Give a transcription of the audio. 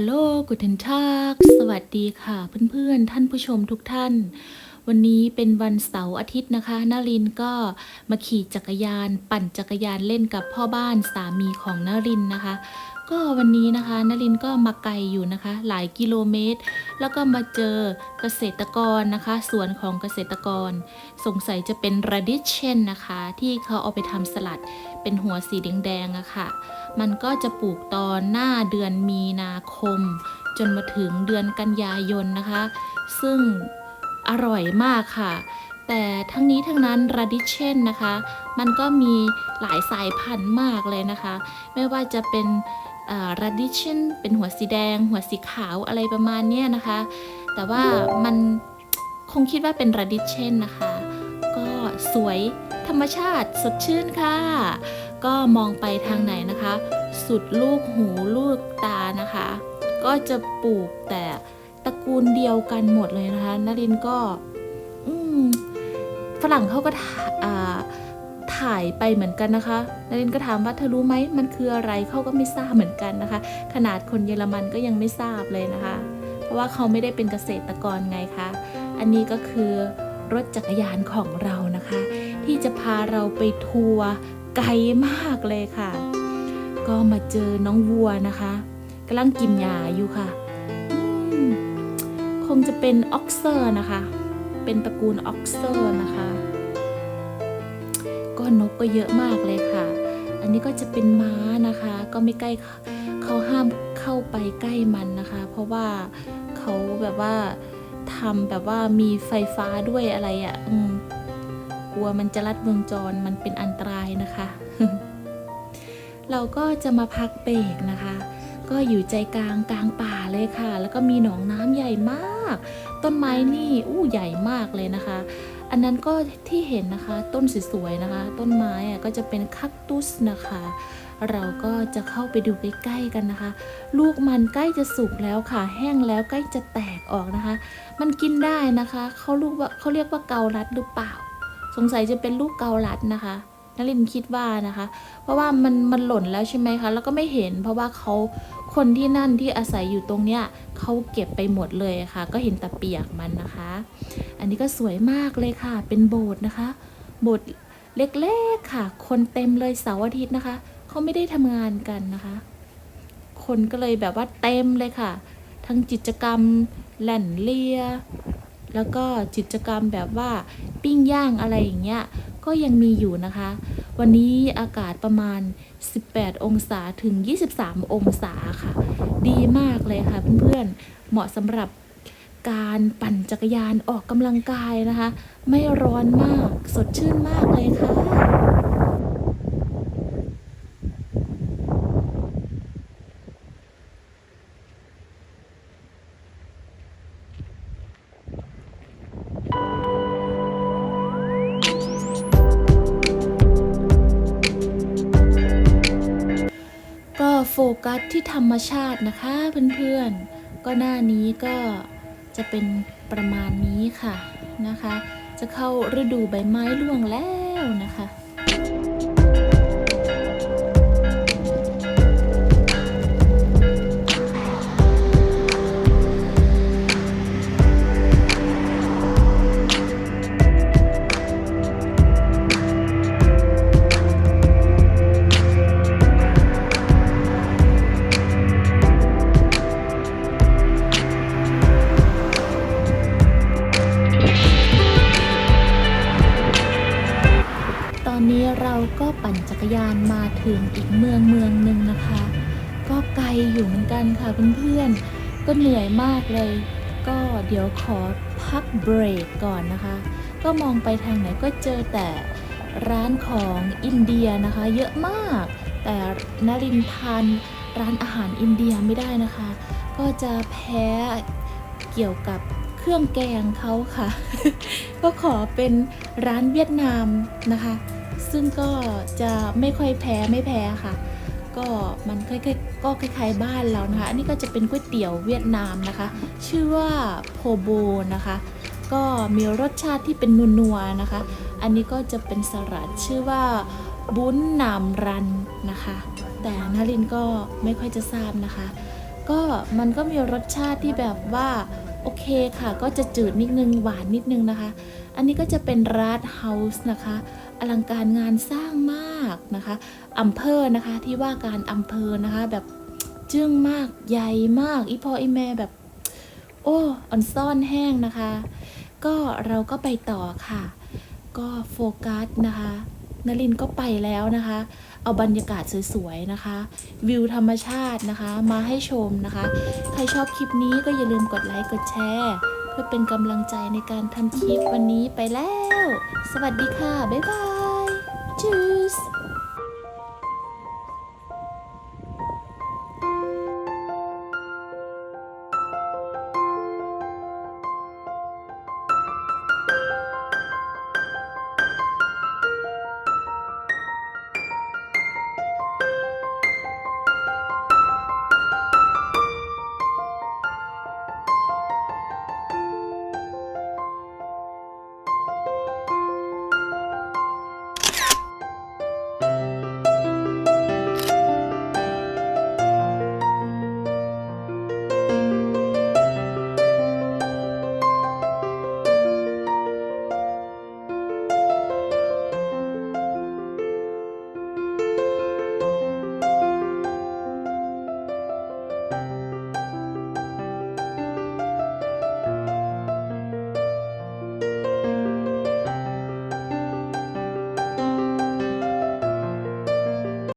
ฮัลโหลกุเทนทากสวัสดีค่ะเพื่อนๆ ท่านผู้ชมทุกท่าน วันนี้เป็นวันเสาร์อาทิตย์นะคะนารินก็มาขี่จักรยาน ปั่นจักรยานเล่นกับพ่อบ้านสามีของนารินนะคะ ก็วันนี้นะคะนารินก็มาไกลอยู่นะคะ หลายกิโลเมตร แล้วก็มาเจอเกษตรกรนะคะสวนของเกษตรกร สงสัยจะเป็น radish เช่นนะคะ ที่เขาเอาไปทำสลัดเป็นหัวสีแดงๆอะค่ะ มันก็จะปลูกตอนหน้าเดือนมีนาคม จนมาถึงเดือนกันยายนนะคะ ซึ่งอร่อยมากค่ะแต่ทั้งนี้ทั้งนั้น radish เชนนะคะ มันก็มีหลายสายพันธุ์มากเลยนะคะ ไม่ว่าจะเป็น รัดดิช n เป็นหัวสีแดง หัวสีขาวอะไรประมาณเนี้ยนะคะ แต่ว่ามันคงคิดว่าเป็นรัดดิช n นะคะ ก็สวยธรรมชาติสดชื่นค่ะ ก็มองไปทางไหนนะคะ สุดลูกหูลูกตานะคะ ก็จะปลูกแต่ตระกูลเดียวกันหมดเลยนะคะนรินทร์ก็อืมฝรั่งเขาก็ถ่าอ่า ถ่ายไปเหมือนกันนะคะนารินก็ถามว่าเธอรู้ไหมมันคืออะไรเขาก็ไม่ทราบเหมือนกันนะคะ ขนาดคนเยอรมันก็ยังไม่ทราบเลยนะคะ เพราะว่าเขาไม่ได้เป็นเกษตรกรไงคะ อันนี้ก็คือรถจักรยานของเรานะคะ ที่จะพาเราไปทัวร์ไกลมากเลยค่ะ ก็มาเจอน้องวัวนะคะกำลังกินยาอยู่ค่ะคงจะเป็นออกเซอร์นะคะ เป็นตระกูลออกเซอร์นะคะ ก็นกก็เยอะมากเลยค่ะ อันนี้ก็จะเป็นม้านะคะ ก็ไม่ใกล้เขาห้ามเข้าไปใกล้มันนะคะ เพราะว่าเขาแบบว่าทำแบบว่ามีไฟฟ้าด้วยอะไรอะ่ะกลัวมันจะลัดวงจรมันเป็นอันตรายนะคะ เราก็จะมาพักเบรกนะคะ ก็อยู่ใจกลางกลางป่าเลยค่ะ แล้วก็มีหนองน้ำใหญ่มาก ต้นไม้นี่อู้ใหญ่มากเลยนะคะ อันนั้นก็ที่เห็นนะคะต้นสวยๆนะคะ ต้นไม้อะก็จะเป็นคัคตุสนะคะ เราก็จะเข้าไปดูใกล้ๆกันนะคะ ลูกมันใกล้จะสุกแล้วค่ะ แห้งแล้วใกล้จะแตกออกนะคะ มันกินได้นะคะเขาลูกว่าเขาเรียกว่าเกาลัดหรือเปล่า สงสัยจะเป็นลูกเกาลัดนะคะนลินคิดว่านะคะ เพราะว่ามันมันหล่นแล้วใช่ไหมคะ แล้วก็ไม่เห็นเพราะว่าเขา คนที่นั่นที่อาศัยอยู่ตรงเนี้ยเขาเก็บไปหมดเลยค่ะ ก็เห็นแต่เปียกมันนะคะ อันนี้ก็สวยมากเลยค่ะ เป็นโบสถ์นะคะ โบสถ์เล็กๆค่ะ คนเต็มเลยเสาร์อาทิตย์นะคะเขาไม่ได้ทำงานกันนะคะ คนก็เลยแบบว่าเต็มเลยค่ะ ทั้งกิจกรรมแหล่นเลียแล้วก็กิจกรรมแบบว่าปิ้งย่างอะไรอย่างเงี้ย ก็ยังมีอยู่นะคะ วันนี้อากาศประมาณ 18 องศาถึง 23 องศาค่ะ ดีมากเลยค่ะเพื่อนๆ เหมาะสำหรับการปั่นจักรยานออกกำลังกายนะคะ ไม่ร้อนมากสดชื่นมากเลยค่ะ ฟกัสที่ธรรมชาตินะคะเพื่อนๆ ก็หน้านี้ก็จะเป็นประมาณนี้ค่ะนะคะ จะเข้าฤดูใบไม้ร่วงแล้วนะคะ เราก็ปั่นจักรยานมาถึงอีกเมืองเมืองหนึ่งนะคะ ก็ไกลอยู่เหมือนกันค่ะเพื่อนๆก็เหนื่อยมากเลย ก็เดี๋ยวขอพักเบรกก่อนนะคะ ก็มองไปทางไหนก็เจอแต่ร้านของอินเดียนะคะ เยอะมาก แต่นรินทร์ทานร้านอาหารอินเดียไม่ได้นะคะ ก็จะแพ้เกี่ยวกับเครื่องแกงเขาค่ะ ก็ขอเป็นร้านเวียดนามนะคะ ซึ่งก็จะไม่ค่อยแพ้ไม่แพ้ค่ะ ก็มันคล้ายๆก็คล้ายๆบ้านเรานะคะ อันนี้ก็จะเป็นก๋วยเตี๋ยวเวียดนามนะคะ ชื่อว่าโพโบนะคะ ก็มีรสชาติที่เป็นนัวๆนะคะ อันนี้ก็จะเป็นสลัดชื่อว่าบุ้นนามรันนะคะ แต่นารินก็ไม่ค่อยจะทราบนะคะ ก็มันก็มีรสชาติที่แบบว่าโอเคค่ะ ก็จะจืดนิดนึงหวานนิดนึงนะคะ อันนี้ก็จะเป็นร้านเฮาส์นะคะ อลังการงานสร้างมากนะคะอำเภอนะคะที่ว่าการอำเภอนะคะ แบบจึ้งมากใหญ่มากอีพ่ออีแม่แบบ โอ้ออนซ่อนแห้งนะคะ ก็เราก็ไปต่อค่ะ ก็โฟกัสนะคะนลินก็ไปแล้วนะคะ เอาบรรยากาศสวยๆนะคะ วิวธรรมชาตินะคะ มาให้ชมนะคะ ใครชอบคลิปนี้ก็อย่าลืมกดไลค์ กดแชร์ พื่อเป็นกำลังใจในการทำคลิปวันนี้ไปแล้ว สวัสดีค่ะ บ๊ายบายจูส